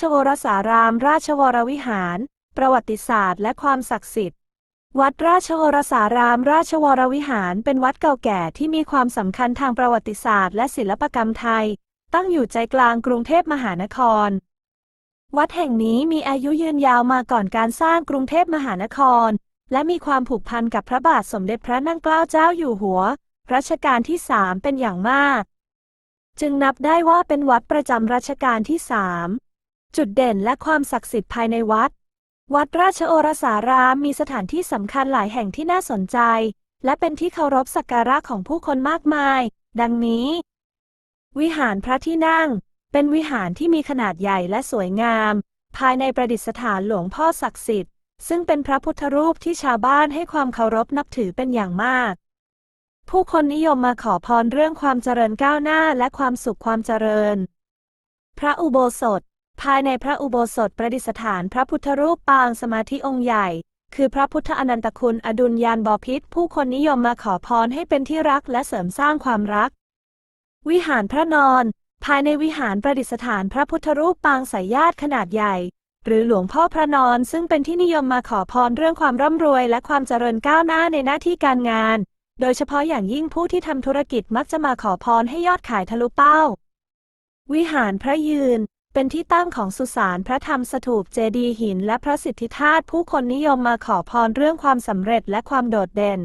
ชโวรสาราม ราชวรวิหาร ประวัติศาสตร์และความศักดิ์สิทธิ์ วัดราชโอรสาราม ราชวรวิหารเป็นวัดเก่าแก่ที่มีความสำคัญทางประวัติศาสตร์และศิลปกรรมไทย ตั้งอยู่ใจกลางกรุงเทพมหานคร วัดแห่งนี้มีอายุยืนยาวมาก่อนการสร้างกรุงเทพมหานคร และมีความผูกพันกับพระบาทสมเด็จพระนั่งเกล้าเจ้าอยู่หัว รัชกาลที่สามเป็นอย่างมาก จึงนับได้ว่าเป็นวัดประจำรัชกาลที่สาม จุดเด่นและความศักดิ์สิทธิ์ภายในวัด วัดราชโอรสารามมีสถานที่สำคัญหลายแห่งที่น่าสนใจ และเป็นที่เคารพสักการะของผู้คนมากมาย ดังนี้ วิหารพระที่นั่ง เป็นวิหารที่มีขนาดใหญ่และสวยงาม ภายในประดิษฐานหลวงพ่อศักดิ์สิทธิ์ ซึ่งเป็นพระพุทธรูปที่ชาวบ้านให้ความเคารพนับถือเป็นอย่างมาก ผู้คนนิยมมาขอพรเรื่องความเจริญก้าวหน้าและความสุขความเจริญ พระอุโบสถ ภายในพระอุโบสถประดิษฐานพระพุทธรูปปางสมาธิองค์ใหญ่ คือพระพุทธอนันตคุณอดุลยานบพิษผู้คนนิยมมาขอพรให้เป็นที่รักและเสริมสร้างความรัก วิหารพระนอน ภายในวิหารประดิษฐานพระพุทธรูปปางสายญาติขนาดใหญ่ หรือหลวงพ่อพระนอนซึ่งเป็นที่นิยมมาขอพรเรื่องความร่ำรวยและความเจริญก้าวหน้าในหน้าที่การงาน โดยเฉพาะอย่างยิ่งผู้ที่ทำธุรกิจมักจะมาขอพรให้ยอดขายทะลุเป้า วิหารพระยืน เป็นที่ตั้งของสุสานพระธรรมสถูปเจดีย์หินและพระสิทธิธาตุผู้คนนิยมมาขอพรเรื่องความสำเร็จและความโดดเด่น